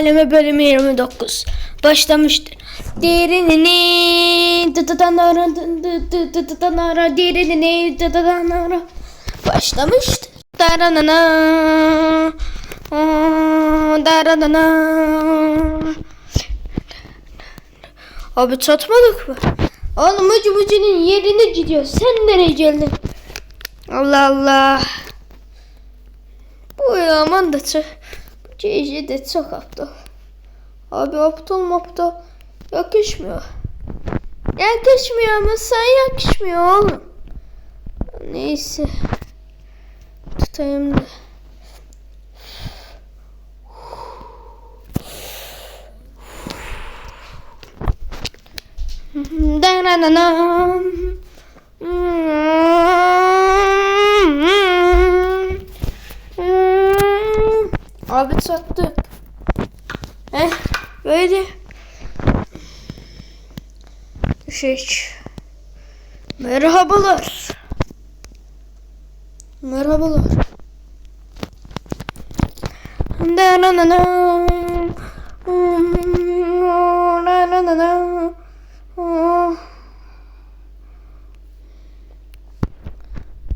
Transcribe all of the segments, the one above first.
Aleme bölümü 29 başlamıştır. Başlamıştır. Daranana daranana Abi çatmadık mı? Oğlum ucu ucunun yerine gidiyor. Sen nereye geldin? Allah Allah. Bu yaman da çok. Gece de çok aptal. Abi aptal aptal? Yakışmıyor. Yakışmıyor ama sen yakışmıyor oğlum. Neyse. Tutayım da. Da-na-na-na. Abi sattı. Eh böyle. Şey. Merhabalar. Merhabalar.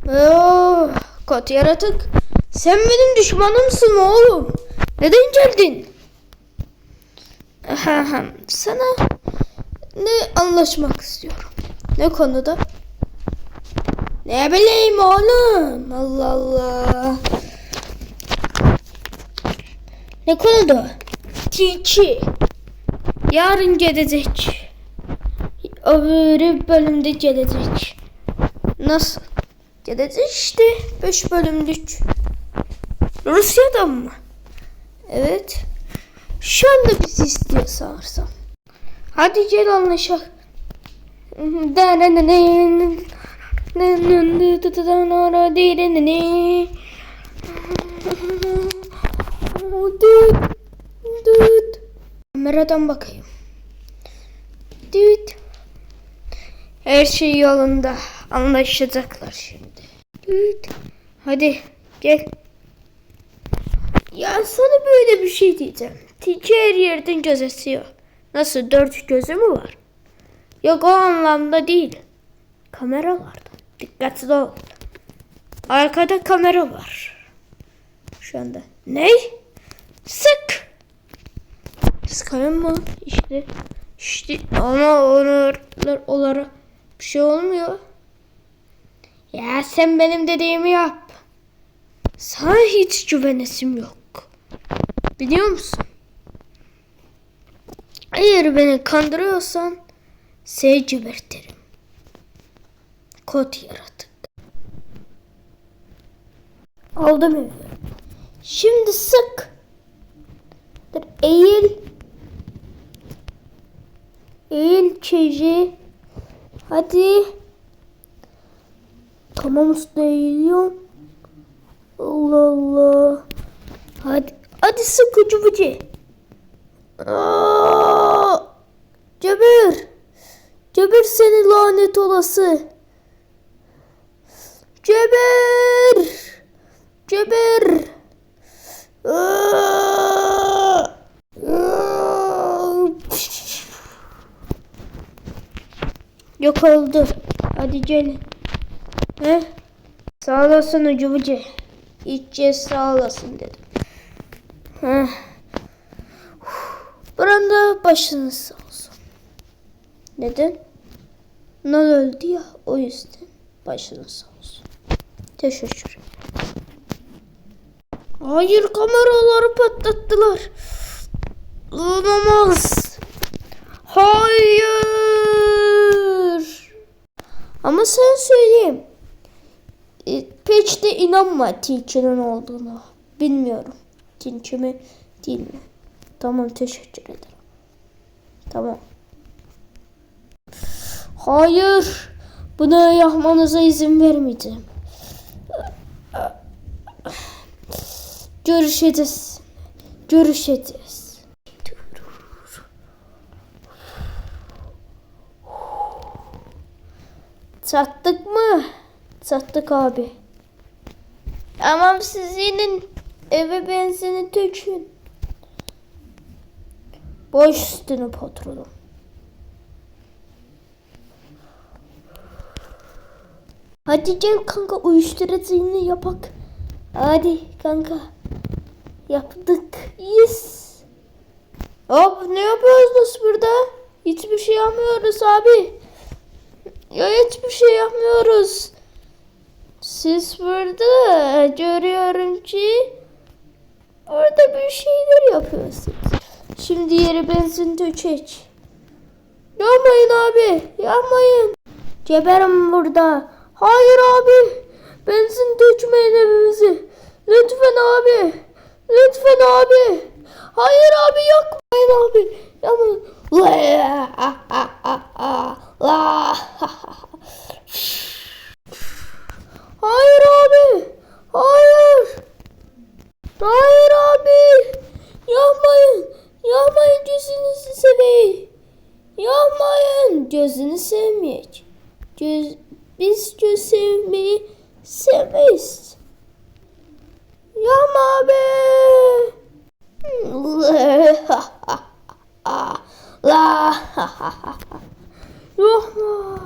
Oh. Kot yaratık. Sen benim düşmanımsın oğlum. Neden geldin? Ahem, Sana ne anlaşmak istiyorum. Ne konuda? Ne bileyim oğlum. Allah Allah. Ne konuda? Tilki. Yarın gelecek. Öbür bölümde gelecek. Nasıl? Gelecek işte. 5 bölümlük. Rusya'dan mı? Evet. Şu anda bizi istiyor sanırsam. Hadi gel anlaşak. Kameradan bakayım. Düt. Her şey yolunda. Anlaşacaklar şimdi. Düt. Hadi gel. Ya sana böyle bir şey diyeceğim. Tilki her yerden gözetiyor. Nasıl dört gözü mü var? Yok o anlamda değil. Kameralarda. Dikkatli ol. Arkada kamera var. Şu anda. Ne? Sık. Sıkayım mı? İşte. İşte ama onlar olarak bir şey olmuyor. Ya sen benim dediğimi yap. Sana hiç güvenesim yok. Biliyor musun? Eğer beni kandırıyorsan seni gebertirim. Kod yaratık. Aldım evi. Şimdi sık. Dur, eğil. Eğil çiğci. Hadi. Tamam usta eğiliyorum. Allah Allah. Hadi hadi sıkıcı bıcı. Aa! Cebir. Cebir seni lanet olası. Cebir. Cebir. Yok oldu. Hadi gelin. He? Sağ olasın ucubıcı. İççe sağ olasın dedim. Heh. Başınız sağ olsun. Neden? Nal öldü ya o yüzden başınız sağ olsun. Teşekkür. Hayır kameraları patlattılar. Olamaz. Hayır. Ama sen söyleyeyim. E, de inanma Tilki'nin olduğunu. Bilmiyorum. Tilki mi değil mi? Tamam teşekkür ederim. Tamam. Hayır. Bunu yapmanıza izin vermeyeceğim. Görüşeceğiz. Görüşeceğiz. Sattık mı? Sattık abi. Tamam siz inin eve benzini dökün. Boş üstünü patronum. Hadi gel kanka uyuşturucunu yapak. Hadi kanka. Yaptık. Yes. Abi ne yapıyoruz biz burada? Hiçbir şey yapmıyoruz abi. Ya hiçbir şey yapmıyoruz. Siz burada görüyorum ki orada bir şeyler yapıyorsunuz. Şimdi yere benzin dökecek. Yapmayın abi. Yapmayın. Geberim burada. Hayır abi. Benzin dökmeyin evimizi. Lütfen abi. Lütfen abi. Hayır abi yakmayın abi. Yapmayın. Hayır abi. Hayır. Hayır abi. Yapmayın. Yapmayın gözünüzü seveyim. Yapmayın. Gözünü sevmeyecek. Göz, biz göz sevmeyi sevmeyiz. Yapma abi. La Yapma.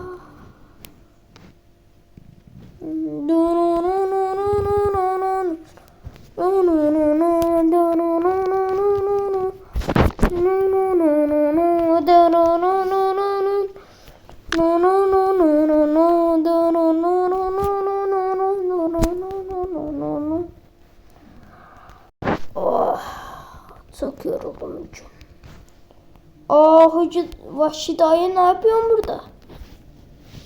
Oh, çok yoruldum hocam. Aa hoca Vahşi dayı ne yapıyorsun burada?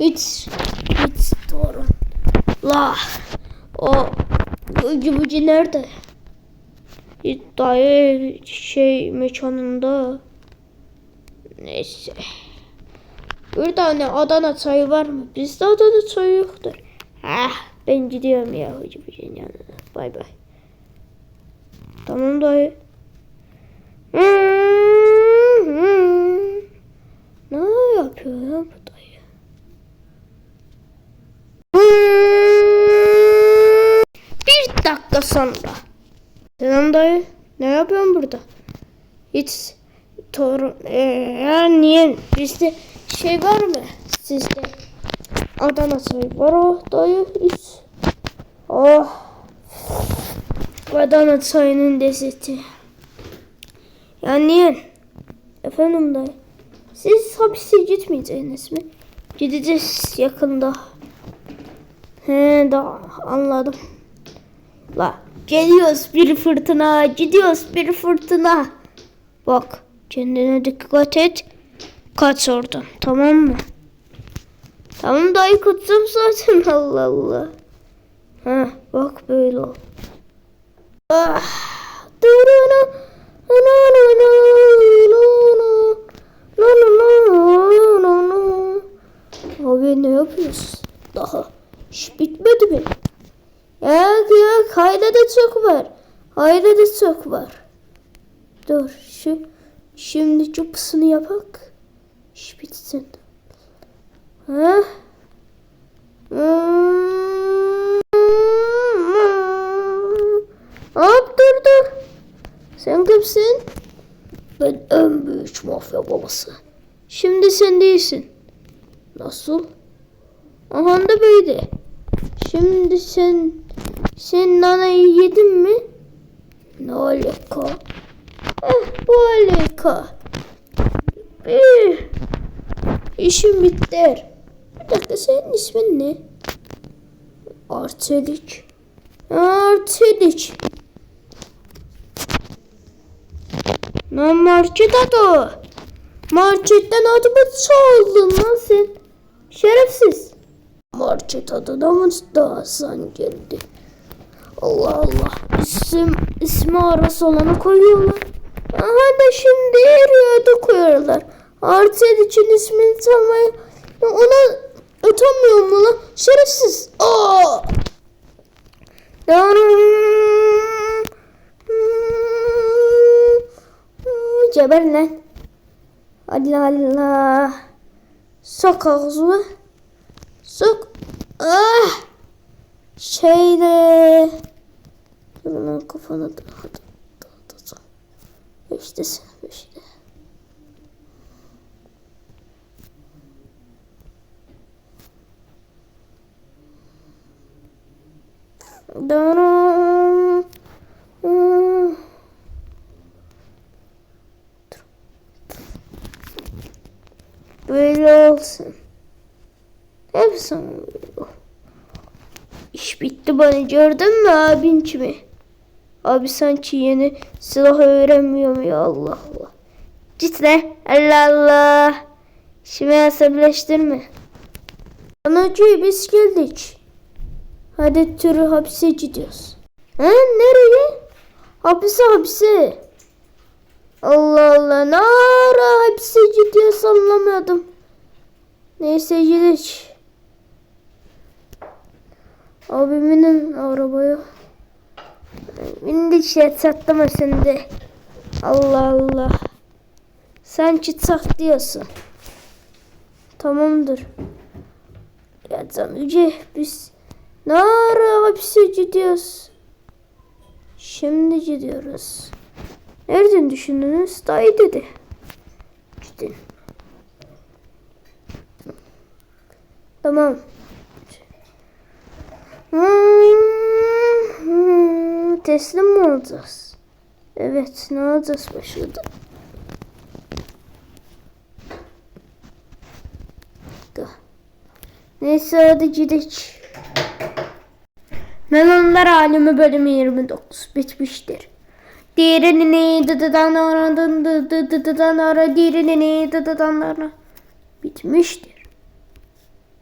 Hiç, hiç doğru. La, o hoca hoca nerede? Hiç dayı şey mekanında. Neyse. Bir tane Adana çayı var mı? Bizde Adana çayı yoktur. Ah, ben gidiyorum ya hoca hocanın yanına. Bay bay. Tamam dayı. Ne yapıyor ya bu dayı? Bir dakika sonra. Selam dayı. Ne yapıyorsun burada? Hiç torun... Ee, ya niye? Bizde şey var mı? Sizde Adana çayı var o dayı. Hiç. Oh. Adana çayının lezzeti. Ya niye? Efendim dayı. Siz hapise gitmeyeceksiniz mi? Gideceğiz yakında. He da anladım. La geliyoruz bir fırtına, gidiyoruz bir fırtına. Bak kendine dikkat et. Kaç oradan tamam mı? Tamam dayı kaçacağım zaten Allah Allah. Ha bak böyle ol. Ah. Duruna. Abi ne yapıyorsun? Daha iş bitmedi mi? Yok yok hayda da çok var. Hayda da çok var. Dur şu şimdi çupusunu yapak. İş bitsin. Ha? Hop dur dur. Sen kimsin? Ben en büyük mafya babası. Şimdi sen değilsin. Nasıl? Aha da böyle. Şimdi sen sen nanayı yedin mi? Ne alaka? Eh bu alaka. Bir. İşim bitti. Bir dakika senin ismin ne? Artelik. Artelik. Lan market adı. Marketten adımı çaldın lan sen. Şerefsiz. Market adına mı daha sen geldi? Allah Allah. İsim, ismi arası olanı koyuyorlar. Aha da şimdi adı koyuyorlar. Artet için ismini çalmayı ona utanmıyor mu lan? Şerefsiz. Aa! Geber lan. Allah Allah. Sok ağzını. Sok. Ah şeyde bunun kafanı işte işte Dönüm. Böyle olsun. Hepsi böyle olsun. İş bitti bana gördün mü abinci mi? Abi sanki yeni silah öğrenmiyor mu ya Allah Allah. Cidden Allah Allah. Şimdi asabileştirme. Anacığı biz geldik. Hadi türü hapse gidiyoruz. He nereye? Hapse hapse. Allah Allah ne ara hapse gidiyoruz anlamadım. Neyse gidelim. Abimin arabaya. Bindik şey sattım şimdi. Allah Allah. Sen çıt diyorsun. Tamamdır. Ya Zanucu biz ne ara hapse gidiyoruz? Şimdi gidiyoruz. Nereden düşündünüz? Dayı dedi. Gidin. Tamam. Hmm, teslim mi olacağız? Evet, ne alacağız başladı? Neyse hadi gidelim. Melonlar Alemi bölümü 29 bitmiştir. Diğerini ne dıdıdan aradın dıdıdan ara diğerini ne dıdıdan ara bitmiştir.